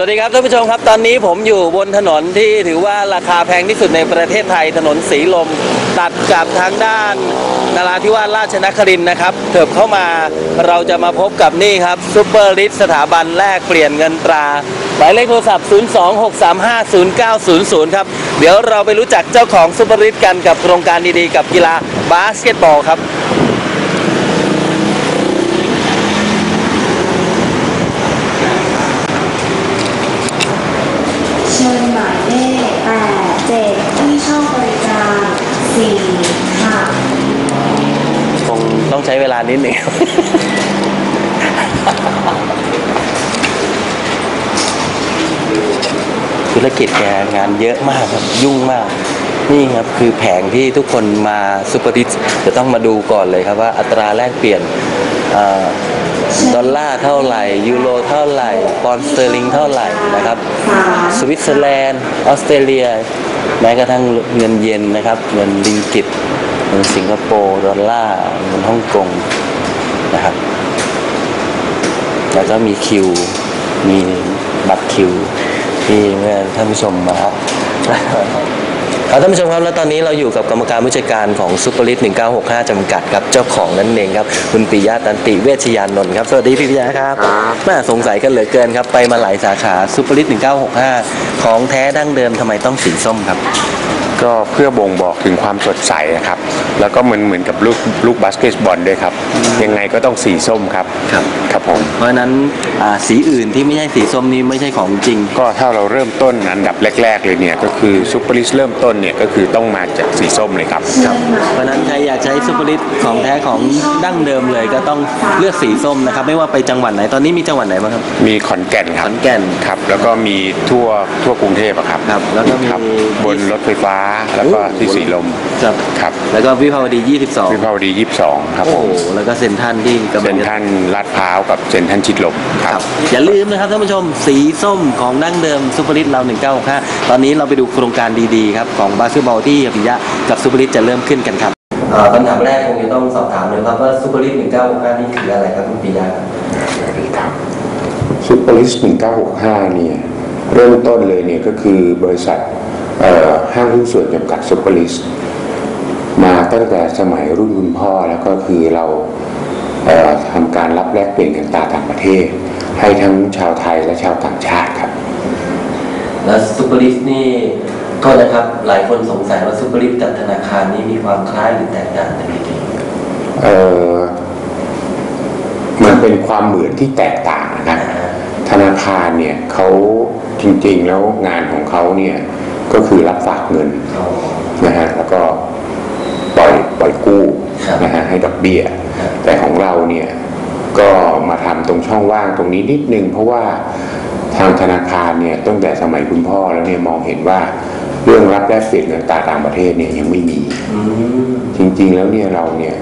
วัสดีครับท่านผู้ชมครับ ตอนนี้ผมอยู่บนถนนที่ถือว่าราคาแพงที่สุดในประเทศไทยถนนสีลม ตัดกับทางด้านนาราธิวาสราชนครินนะครับเถิบเข้ามาเราจะมาพบกับนี่ครับซูเปอร์ลิสสถาบันแลกเปลี่ยนเงินตราหมายเลขโทรศัพท์ 026350900 ครับ เดี๋ยวเราไปรู้จักเจ้าของซูเปอร์ลิสกันกับโครงการดีๆ กับกีฬาบาสเกตบอลครับ เชิญหมายเลขแปดเจ็ดที่ช่องบริการสี่ค่ะ คง ต้องใช้เวลานิดหนึ่งธุรกิจแกงานเยอะมากครับ ยุ่งมาก นี่ครับคือแผงที่ทุกคนมาซูเปอร์ดิสจะต้องมาดูก่อนเลยครับว่าอัตราแลกเปลี่ยนเอ่อดอลลาร์เท่าไหร่ ยูโรเท่าไหร่ปอนด์สเตอร์ลิงเท่าไหร่นะครับสามสวิตเซอร์แลนด์ ออสเตรเลีย แม้กระทั่งเงินเยนนะครับ เงินลิงกิต เงินสิงคโปร์ดอลลาร์เงินฮ่องกงนะครับ แล้วก็มีคิว มีบัตรคิว ที่เมื่อท่านผู้ชมมาเอาท่านผู้ชมครับแล้วตอนนี้เราอยู่กับกรรมการผู้จัดการของซูเปอร์ลิส1965 จำกัดครับเจ้าของนั่นเองครับ คุณปิยะตันติเวชยานนท์ครับ สวัสดีพี่ปิยะครับครับน่าสงสัยกันเหลือเกินครับ ไปมาหลายสาขาซูเปอร์ลิส1965 ของแท้ดั้งเดิมทำไมต้องสีส้มครับ ก็เพื่อบ่งบอกถึงความสดใสนะครับ แล้วก็เหมือนเหมือนกับลูกลูกบาสเกตบอลด้วยครับ ยังไงก็ต้องสีส้มครับ ครับ ครับผม เพราะฉะนั้นอ่าสีอื่นที่ไม่ใช่สีส้มนี้ไม่ใช่ของจริง ก็ถ้าเราเริ่มต้นอันดับแรก ๆ เลยเนี่ย ก็คือซุปเปอร์ลิสเริ่มต้นเนี่ย ก็คือต้องมาจากสีส้มเลยครับ ครับ เพราะฉะนั้นใครอยากใช้ซูเปอร์ลิสของแท้ของดั้งเดิมเลยก็ต้องเลือกสีส้มนะครับ ไม่ว่าไปจังหวัดไหน ตอนนี้มีจังหวัดไหนบ้างครับ มีขอนแก่นคขรับอนแก่น ครับ แล้วก็มีทั่วทั่วกรุงเทพอะครับครับแล้วก็มี ครับบนรถไฟฟ้าแล้วก็ที่สีลมครับครับแล้วก็วิภาวดี 22 วิภาวดี 22 ครับโอ้ผโหมแล้วก็เซ็นทรัลที่กำเซ็ลังนจะทรันลาดพร้าวกับเซ็นทรันชิดลมคครัรับบอย่าลืมนะครับท่านผู้ชมสีส้มของดั้งเดิมซูเปอร์ลิสเรา1965ตอนนี้เราไปดูโครงการดีๆครับของบาสเกตบอลที่ปิยะกับซูเปอร์ลิสจะเริ่มขึ้นกันครับคำถามแรกคงจะต้องสอบถามเลยครับว่าซูเปอร์ลิส1965นี่คืออะไรครับคุณปิยะครับสวัสดีครับซูเปอร์ลิส1965 เนี่ย เริ่มต้นเลยเนี่ยก็คือบริษัทเอ่อ ห้างหุ้นส่วนจำกัดซูเปอร์ลิสมาตั้งแต่สมัยรุ่นคุณพ่อแล้วก็คือเราเอ่อทำการรับแลกเปลี่ยนกันตาต่างประเทศ ให้ทั้งชาวไทยและชาวต่างชาติครับ แล้วซูเปอร์ลิสนี่โทษนะครับหลายคนสงสัยว่าซูเปอร์ลิสกับธนาคารนี่มีความคล้ายหรือแตกต่างกันยังไงเอ่อมันเป็นความเหมือนที่แตกต่างนะครับธนาคารเนี่ยเขาจริงๆแล้วงานของเขาเนี่ย ก็คือรับฝากเงินอ๋อนะฮะแล้วก็ปล่อยปล่อยกู้ครับนะฮะให้ดอกเบี้ยครับแต่ของเราเนี่ยก็มาทำตรงช่องว่างตรงนี้นิดนึง เพราะว่าทางธนาคารเนี่ยตั้งแต่สมัยคุณพ่อแล้วเนี่ยมองเห็นว่าเรื่องรับแลกเปลี่ยนเงินตราต่างประเทศเนี่ยยังไม่มีอืมจริงๆแล้วเนี่ยเราเนี่ย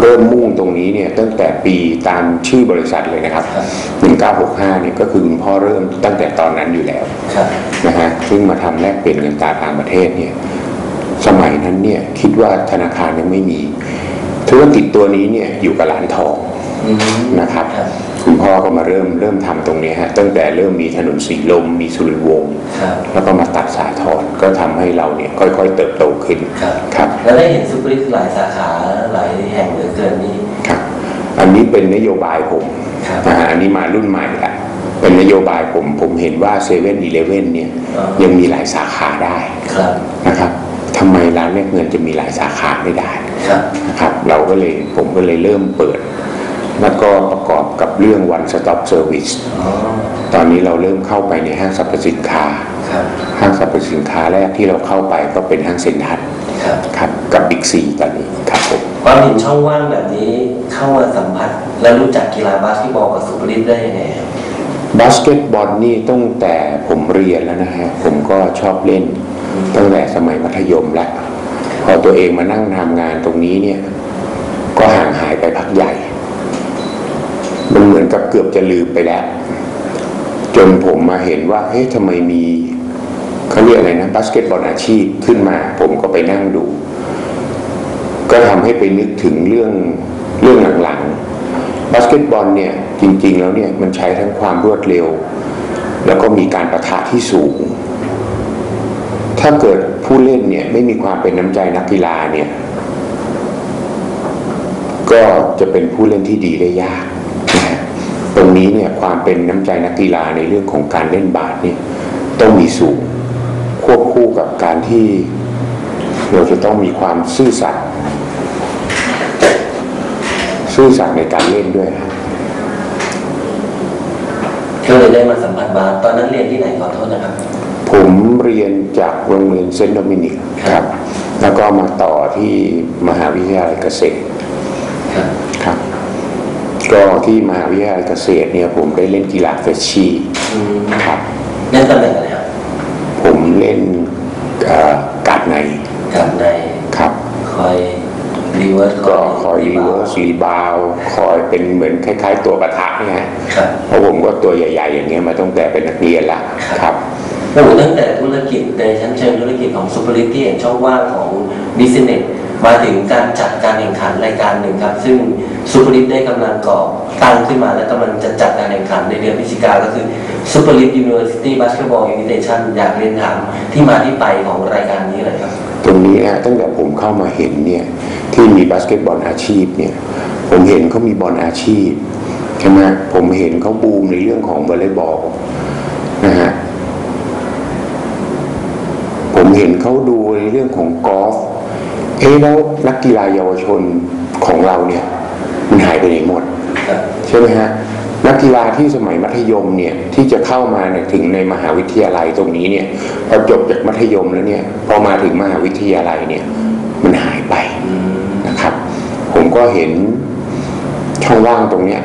เริ่มมุ่งตรงนี้เนี่ยตั้งแต่ปีตามชื่อบริษัทเลยนะครับ 1965เนี่ยก็คือคุณพ่อเริ่มตั้งแต่ตอนนั้นอยู่แล้วครับนะฮะซึ่งมาทำแลกเปลี่ยนเงินตราต่างประเทศเนี่ยสมัยนั้นเนี่ยคิดว่าธนาคารยังไม่มี ธุรกิจตัวนี้เนี่ยอยู่กับร้านทองอืมนะครับครับ คุณพ่อก็มาเริ่มเริ่มทำตรงนี้ฮะตั้งแต่เริ่มมีถนนสีลมมีสุริวงศ์ครับแล้วก็มาตัดสายทอนก็ทำให้เราเนี่ยค่อยๆเติบโตขึ้นครับครับแล้วได้เห็นซูเปอร์ลิสหลายสาขา หลายแห่งเหลือเกินนี่ครับอันนี้เป็นนโยบายผมครับนะฮะอันนี้มารุ่นใหม่ละเป็นนโยบายผมผมเห็นว่าเซเว่นอีเลเว่นเนี่ยอ๋อยังมีหลายสาขาได้ครับนะครับทำไมร้านแลกเงินจะมีหลายสาขาไม่ได้ครับนะครับเราก็เลยผมก็เลยเริ่มเปิด แล้วก็ประกอบกับเรื่อง one stop service อ๋อตอนนี้เราเริ่มเข้าไปในห้างสรรพสินค้าครับห้างสรรพสินค้าแรกที่เราเข้าไปก็เป็นห้างเซ็นทรัลครับครับกับบิ๊กซีตอนนี้ครับผม ความเห็นช่องว่างแบบนี้เข้ามาสัมผัส และรู้จักกีฬาบาสเกตบอลกับซูเปอร์ลิสได้ยังไงบบาสเกตบอลนี่ตั้งแต่ผมเรียนแล้วนะฮะผมก็ชอบเล่นตั้งแต่สมัยมัธยมแล้วพอตัวเองมานั่งทำงานตรงนี้เนี่ย ก็ห่างหายไปพักใหญ่ มันเหมือนกับเกือบจะลืมไปแล้ว จนผมมาเห็นว่าเฮ้ยทำไมมีเขาเรียกอะไรนะบาสเกตบอลอาชีพขึ้นมา ผมก็ไปนั่งดู ก็ทำให้ไปนึกถึงเรื่องเรื่องหลังๆบาสเกตบอลเนี่ยจริงๆแล้วเนี่ยมันใช้ทั้งความรวดเร็ว แล้วก็มีการประทะที่สูง ถ้าเกิดผู้เล่นเนี่ยไม่มีความเป็นน้ำใจนักกีฬาเนี่ยก็จะเป็นผู้เล่นที่ดีได้ยาก ตรงนี้เนี่ยความเป็นน้ำใจนักกีฬาในเรื่องของการเล่นบาสเนี่ยต้องมีสูง ควบคู่กับการที่เราจะต้องมีความซื่อสัตย์ ซื่อสัตย์ในการเล่นด้วยนะก็เลยได้มาสัมผัสบาสตอนนั้นเรียนที่ไหนขอโทษนะครับ ผมเรียนจากโรงเรียนเซนต์โดมินิกครับ แล้วก็มาต่อที่มหาวิทยาลัยเกษตรครับครับก็ที่มหาวิทยาลัยเกษตรเนี่ยผมได้เล่นกีฬาเฟชชี่อืมครับเล่นตำแหน่งอะไรครับผมเล่นเอ่อการ์ดในกับในครับคอย รีเวิร์สก็คอยรีเวิร์สรีบาวคอยเป็นเหมือนคล้าย ๆ ตัวประทะเนี่ยฮะครับเพราะผมก็ตัวใหญ่ ๆ อย่างเงี้ยมาตั้งแต่เป็นนักเรียนละครับโอ้โหตั้งแต่ธุรกิจในชั้นเชิงธุรกิจของซูเปอร์ลิที่เห็นช่องว่างของบิสเนสมาถึงการจัดการแข่งขันรายการหนึ่งครับ ซึ่งซูเปอร์ลิได้กำลังก่อตั้งขึ้นมาและกำลังจะจัดการแข่งขันในเดือนพฤศจิกาก็คือซูเปอร์ลิ University Basketball Invitation อยากเรียนถามที่มาที่ไปของรายการนี้เลยครับ ตรงนี้นะตั้งแต่ผมเข้ามาเห็นเนี่ยที่มีบาสเกตบอลอาชีพเนี่ยผมเห็นเขามีบอลอาชีพใช่ไหมผมเห็นเขาบูมในเรื่องของวอลเลย์บอลนะฮะผมเห็นเขาดูในเรื่องของกอล์ฟเอ๊ะแล้วนักกีฬาเยาวชนของเราเนี่ย มันหายไปไหนหมด ใช่ไหมฮะ นักกีฬาที่สมัยมัธยมเนี่ยที่จะเข้ามาเนี่ยถึงในมหาวิทยาลัยตรงนี้เนี่ยพอจบจากมัธยมแล้วเนี่ยพอมาถึงมหาวิทยาลัยเนี่ยมันหายไปนะครับ ผมก็เห็นช่องว่างตรงเนี้ย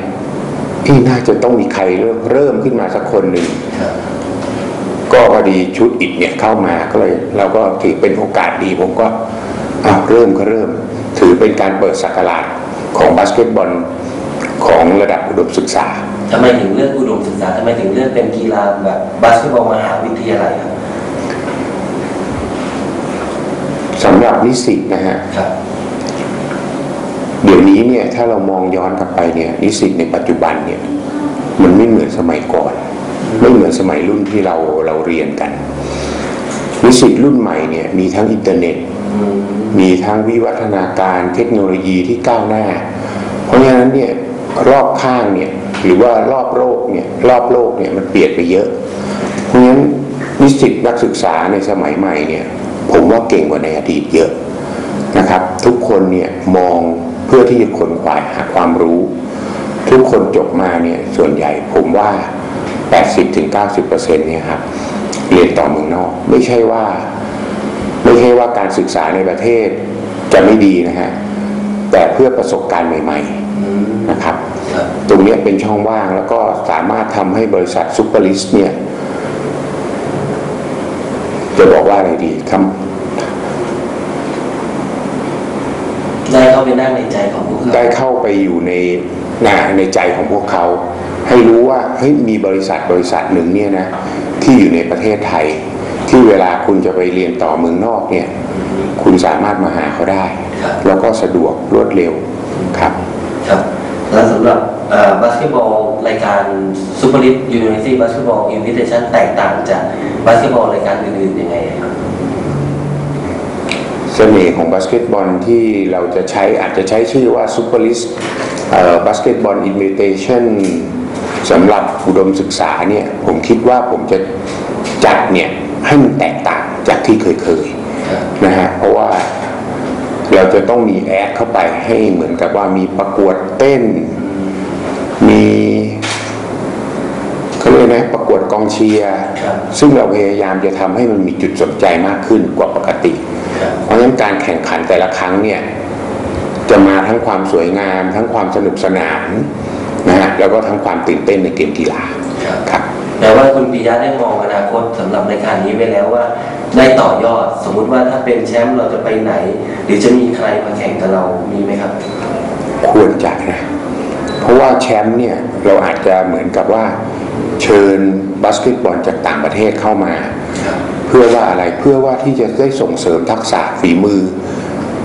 ที่น่าจะต้องมีใครเริ่มขึ้นมาสักคนหนึ่งก็พอดีชุดอิดเนี่ยเข้ามาก็เลยเราก็ถือเป็นโอกาสดี ผมก็เริ่มก็เริ่ม ถือเป็นการเปิดสักราชของบาสเกตบอลของระดับอุดมศึกษา ทำไมถึงเลือกอุดมศึกษาทำไมถึงเลือกเป็นกีฬาแบบบาสเกตบอลมหาวิทยาลัยครับสำหรับนิสิตนะฮะครับเดี๋ยวนี้เนี่ยถ้าเรามองย้อนกลับไปเนี่ยนิสิตในปัจจุบันเนี่ยมันไม่เหมือนสมัยก่อน ไม่เหมือนสมัยรุ่นที่เราเราเรียนกัน นิสิตรุ่นใหม่เนี่ยมีทั้งอินเทอร์เน็ตอืมมีทั้งวิวัฒนาการเทคโนโลยีที่ก้าวหน้า เพราะฉะนั้นเนี่ยรอบข้างเนี่ย หรือว่ารอบโลกเนี่ยรอบโลกเนี่ยมันเปลี่ยนไปเยอะ เพราะฉะนั้นนิสิตนักศึกษาในสมัยใหม่เนี่ยผมว่าเก่งกว่าในอดีตเยอะนะครับ ทุกคนเนี่ยมองเพื่อที่จะค้นคว้าหาความรู้ ทุกคนจบมาเนี่ยส่วนใหญ่ผมว่า 80-90%เนี่ยครับเรียนต่อเมืองนอก ไม่ใช่ว่า ไม่ใช่ว่าการศึกษาในประเทศจะไม่ดีนะฮะแต่เพื่อประสบการณ์ใหม่ ๆ นะครับครับ ตรงเนี้ยเป็นช่องว่างแล้วก็สามารถทำให้บริษัทซูเปอร์ลิสเนี่ย จะบอกว่าอะไรดีคได้เข้าไปนั่งในใจของพวกำเขาได้เข้าไปอยู่ในนาในใจของพวกเขา ให้รู้ว่าเฮ้ยมีบริษัทบริษัทหนึ่งเนี่ยนะที่อยู่ในประเทศไทย ที่เวลาคุณจะไปเรียนต่อเมืองนอกเนี่ย คุณสามารถมาหาเขาได้ครับแล้วก็สะดวกรวดเร็วครับ ครับ แล้วสำหรับบาสเกตบอลรายการซูเปอร์ลิทยูนิเวอร์ซิตี้บาสเกตบอลอินวิเทชันแตกต่างจากบาสเกตบอลรายการอื่นๆยังไงครับเสน่ห์ของบาสเกตบอลที่เราจะใช้อาจจะใช้ชื่อว่า Super List บาสเกตบอลอินวิเทชันสำหรับอุดมศึกษาเนี่ยผมคิดว่าผมจะจัดเนี่ยให้มันแตกต่างจากที่เคยๆนะฮะเพราะว่า เราจะต้องมีแอดเข้าไปให้เหมือนกับว่ามีประกวดเต้น มีเขาเรียกนะประกวดกองเชียร์ซึ่งเราพยายามจะทำให้มันมีจุดสนใจมากขึ้นกว่าปกติ เพราะฉะนั้นการแข่งขันแต่ละครั้งเนี่ยจะมาทั้งความสวยงาม ทั้งความสนุกสนานนะฮะแล้วก็ทั้งความตื่นเต้นในเกมกีฬาครับ แต่ว่าคุณปิยะได้มองอนาคตสำหรับรายการนี้ไว้แล้วว่า ได้ต่อยอดสมมุติว่าถ้าเป็นแชมป์เราจะไปไหน หรือจะมีใครมาแข่งกับเรามีไหมครับ ควรจะนะเพราะว่าแชมป์เนี่ยเราอาจจะเหมือนกับว่า เชิญบาสเกตบอลจากต่างประเทศเข้ามา เพื่อว่าอะไรเพื่อว่าที่จะได้ส่งเสริมทักษะฝีมือ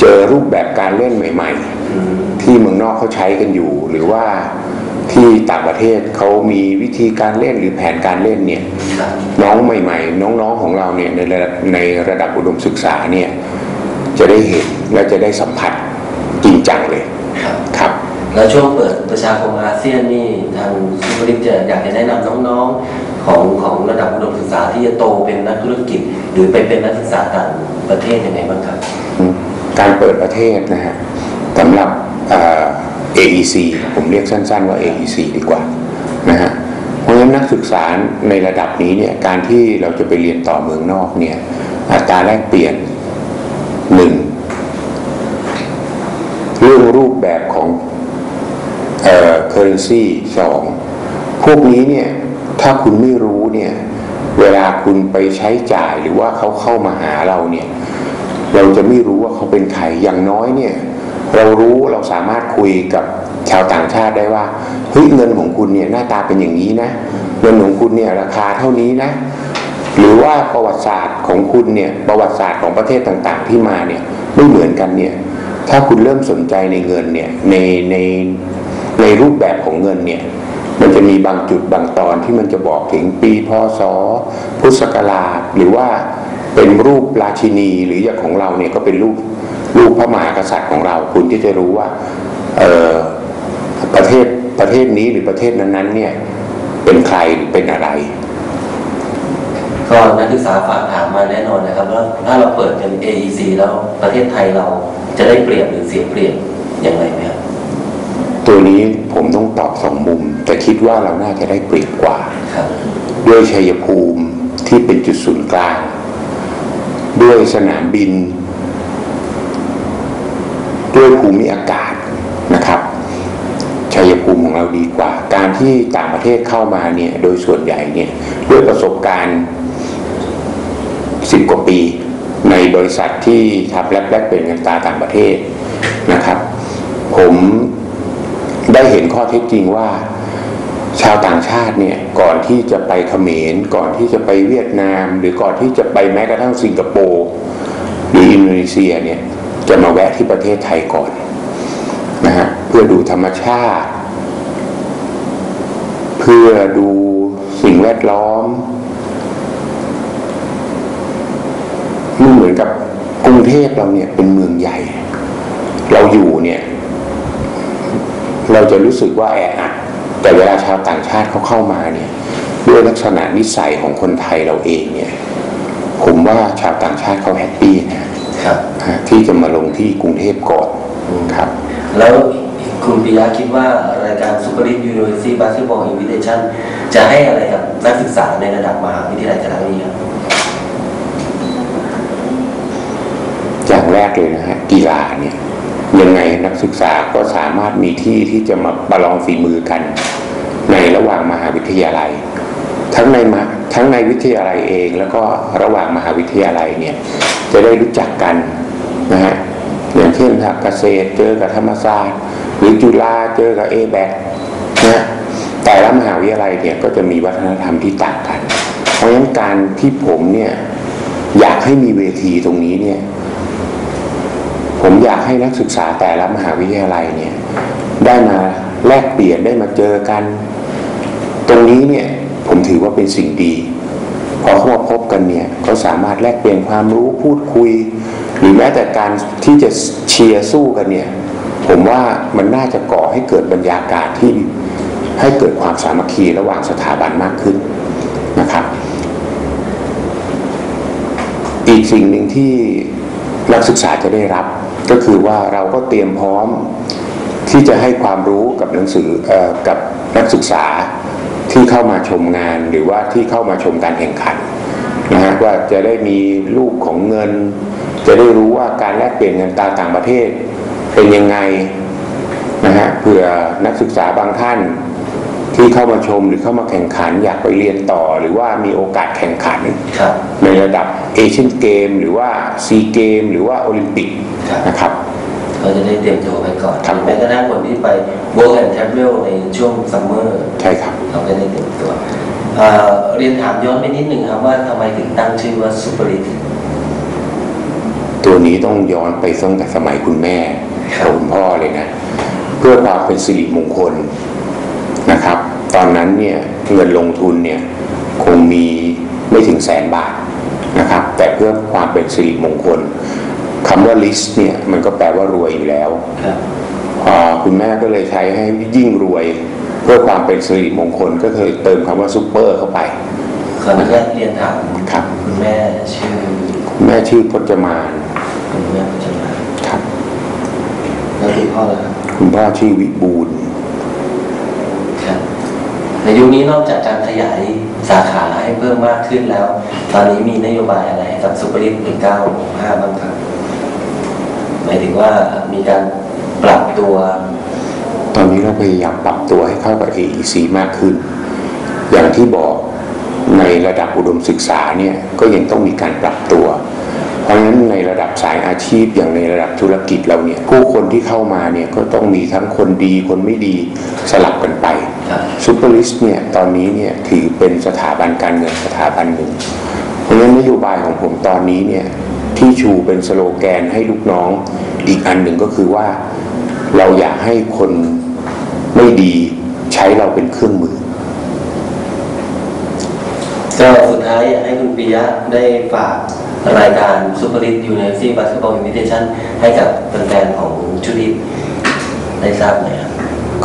เจอรูปแบบการเล่นใหม่ ๆ ที่เมืองนอกเขาใช้กันอยู่ หรือว่า ที่ต่างประเทศเขามีวิธีการเล่นหรือแผนการเล่นเนี่ยครับน้องใหม่ ๆ น้องๆของเราเนี่ยในระดับในระดับอุดมศึกษาเนี่ยจะได้เห็นและจะได้สัมผัสจริงจังเลยครับครับแล้วช่วงเปิดประชาคมอาเซียนนี่ทางซูเปอร์ลิกจะอยากจะแนะนำน้องๆของของระดับอุดมศึกษาที่จะโตเป็นนักธุรกิจ หรือไปเป็นนักศึกษาต่างประเทศยังไงบ้างครับ การเปิดประเทศนะฮะสำหรับเอ่อ AEC ผมเรียกสั้น ๆ ว่า AEC ดีกว่านะฮะเพราะฉะนั้นนักศึกษาในระดับนี้เนี่ยการที่เราจะไปเรียนต่อเมืองนอกเนี่ยอัตราแลกเปลี่ยนหนึ่งเรื่องรูปแบบของเอ่อ currency สองพวกนี้เนี่ยถ้าคุณไม่รู้เนี่ยเวลาคุณไปใช้จ่ายหรือว่าเขาเข้ามาหาเราเนี่ย เราจะไม่รู้ว่าเขาเป็นใครอย่างน้อยเนี่ย เรารู้เราสามารถคุยกับชาวต่างชาติได้ว่าเฮ้ยเงินของคุณเนี่ยหน้าตาเป็นอย่างนี้นะเงินของคุณเนี่ยราคาเท่านี้นะหรือว่าประวัติศาสตร์ของคุณเนี่ยประวัติศาสตร์ของประเทศต่างๆ ที่มาเนี่ยไม่เหมือนกันเนี่ยถ้าคุณเริ่มสนใจในเงินเนี่ยในในในรูปแบบของเงินเนี่ยมันจะมีบางจุดบางตอนที่มันจะบอกถึงปีพศพุทธศักราชหรือว่าเป็นรูปราชินีหรืออย่างของเราเนี่ยก็เป็นรูป รูปพระมหากษัตริย์ของเรา คุณที่จะรู้ว่าเออประเทศประเทศนี้หรือประเทศนั้นๆ เนี่ยเป็นใครหรือเป็นอะไรก็นักศึกษาฝากถามมาแน่นอนนะครับว่าถ้าเราเปิดเป็น AEC แล้วประเทศไทยเราจะได้เปรียบหรือเสียเปรียบยังไงไหมครับตัวนี้ผมต้องตอบสองมุม แต่คิดว่าเราน่าจะได้เปรียบกว่าครับด้วยชัยภูมิที่เป็นจุดศูนย์กลาง ด้วยสนามบินด้วย ภูมิอากาศนะครับชัยภูมิของเราดีกว่า การที่ต่างประเทศเข้ามาเนี่ยโดยส่วนใหญ่เนี่ยด้วยประสบการณ์สิบกว่าปีในบริษัทที่ทำแลกแลกเป็นเงินตาต่างประเทศนะครับ ผมได้เห็นข้อเท็จจริงว่าชาวต่างชาติเนี่ยก่อนที่จะไปเขมรก่อนที่จะไปเวียดนาม หรือก่อนที่จะไปแม้กระทั่งสิงคโปร์หรืออินโดนีเซียเนี่ย จะมาแวะที่ประเทศไทยก่อนนะฮะเพื่อดูธรรมชาติ เพื่อดูสิ่งแวดล้อมมันเหมือนกับกรุงเทพเราเนี่ยเป็นเมืองใหญ่ เราอยู่เนี่ย เราจะรู้สึกว่าแออัดแต่เวลาชาวต่างชาติเขาเข้ามาเนี่ย ด้วยลักษณะนิสัยของคนไทยเราเองเนี่ย ผมว่าชาวต่างชาติเขาแฮปปี้นะ ครับฮะที่จะมาลงที่กรุงเทพก่อนครับ แล้วคุณปิยะคิดว่ารายการ Super League University Basketball Invitation จะให้อะไรกับนักศึกษาในระดับมหาวิทยาลัยคณะนี้ครับอย่างแรกเลยนะฮะกีฬาเนี่ยยังไงนักศึกษาก็สามารถมีที่ที่จะมาประลองฝีมือกัน ในระหว่างมหาวิทยาลัย ทั้งในมหาทั้งในวิทยาลัยเอง แล้วก็ระหว่างมหาวิทยาลัยเนี่ย จะได้รู้จักกันนะฮะอย่างเช่นถ้าเกษตรเจอกับธรรมศาสตร์ หรือจุฬาเจอกับเอแบกนะแต่ละมหาวิทยาลัยเนี่ยก็จะมีวัฒนธรรมที่ต่างกัน เพราะฉะนั้นการที่ผมเนี่ยอยากให้มีเวทีตรงนี้เนี่ย ผมอยากให้นักศึกษาแต่ละมหาวิทยาลัยเนี่ยได้มาแลกเปลี่ยนได้มาเจอกัน ตรงนี้เนี่ยผมถือว่าเป็นสิ่งดี พอเขามาพบกันเนี่ยเขาสามารถแลกเปลี่ยนความรู้พูดคุย หรือแม้แต่การที่จะเชียร์สู้กันเนี่ยผมว่ามันน่าจะก่อให้เกิดบรรยากาศที่ให้เกิดความสามัคคีระหว่างสถาบันมากขึ้นนะครับ อีกสิ่งหนึ่งที่นักศึกษาจะได้รับ ก็คือว่าเราก็เตรียมพร้อมที่จะให้ความรู้กับหนังสือเออกับนักศึกษา ที่เข้ามาชมงานหรือว่าที่เข้ามาชมการแข่งขันนะฮะว่าจะได้มีรูปของเงิน จะได้รู้ว่าการแลกเปลี่ยนเงินตราต่างประเทศ เป็นยังไงนะฮะเผื่อนักศึกษาบางท่านที่เข้ามาชมหรือเข้ามาแข่งขัน อยากไปเรียนต่อ หรือว่ามีโอกาสแข่งขันครับในระดับเอเชียนเกม หรือว่าซีเกม หรือว่าโอลิมปิกครับนะครับก็จะได้เตรียมตัวไป ก่อนครับแม้กระทั่งคนที่ไป Work and Travel ในช่วงซัมเมอร์ใช่ครับเราก็ได้เตรียมตัวเอ่อเรียนถามย้อนไปนิดหนึ่งครับว่าทำไมถึงตั้งชื่อว่า Super League ตัวนี้ต้องย้อนไปตั้งแต่สมัยคุณแม่ครับกับคุณพ่อเลยนะ เพื่อความเป็นสิริมงคลนะครับ ตอนนั้นเนี่ยเงินลงทุนเนี่ยคงมีไม่ถึงแสนบาทนะครับ แต่เพื่อความเป็นสิริมงคล คำว่า list เนี่ยมันก็แปลว่ารวยอยู่แล้วครับอ่าคุณแม่ก็เลยใช้ให้ยิ่งรวย เพื่อความเป็นสิริมงคลก็เคยเติมคำว่าซูเปอร์เข้าไปขออนุญาตเรียนถามครับคุณแม่ชื่อคุณแม่ชื่อพจมานคุณแม่ปัจจุบันครับแล้วคุณพ่อล่ะครับคุณพ่อชื่อวิบูลย์ครับในยุคนี้นอกจากการขยายสาขาให้เพิ่มมากขึ้นแล้ว ตอนนี้มีนโยบายอะไรให้กับซุปเปอร์ลิฟต์หนึ่งเก้าห้าบ้างครับหมาย ถึงว่ามีการปรับตัว ตอนนี้เราพยายามปรับตัวให้เข้ากับ AEC มากขึ้น อย่างที่บอกในระดับอุดมศึกษาเนี่ยก็ยังต้องมีการปรับตัว เพราะฉะนั้นในระดับสายอาชีพอย่างในระดับธุรกิจเราเนี่ยผู้คนที่เข้ามาเนี่ยก็ต้องมีทั้งคนดีคนไม่ดีสลับกันไปครับซูเปอร์ลิสต์เนี่ยตอนนี้เนี่ยถือเป็นสถาบันการเงินสถาบันหนึ่ง เพราะฉะนั้นนโยบายของผมตอนนี้เนี่ยที่ชูเป็นสโลแกนให้ลูกน้อง อีกอันหนึ่งก็คือว่าเราอยากให้คนไม่ดีใช้เราเป็นเครื่องมือ ก็สุดท้ายอยากให้คุณปิยะได้ฝากรายการ Super League University Basketball Invitation ให้กับแฟนๆของชุดิตได้ทราบหน่อยครับ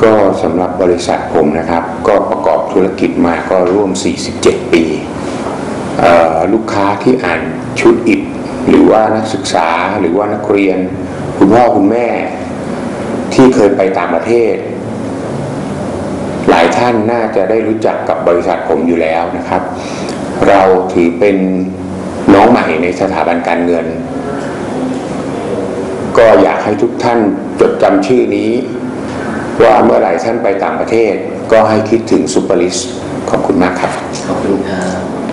ก็สำหรับบริษัทผมนะครับ ก็ประกอบธุรกิจมาก็ร่วม 47 ปีเอ่อลูกค้าที่อ่านชุดอิฐหรือว่านักศึกษาหรือว่านักเรียน คุณพ่อคุณแม่ ที่เคยไปต่างประเทศ หลายท่านน่าจะได้รู้จักกับบริษัทผมอยู่แล้วนะครับ เราถือเป็นน้องใหม่ในสถาบันการเงิน ก็อยากให้ทุกท่านจดจำชื่อนี้ ว่าเมื่อไหร่ท่านไปต่างประเทศ ก็ให้คิดถึงซูเปอร์ลิสขอบคุณมากครับ ขอบคุณครับ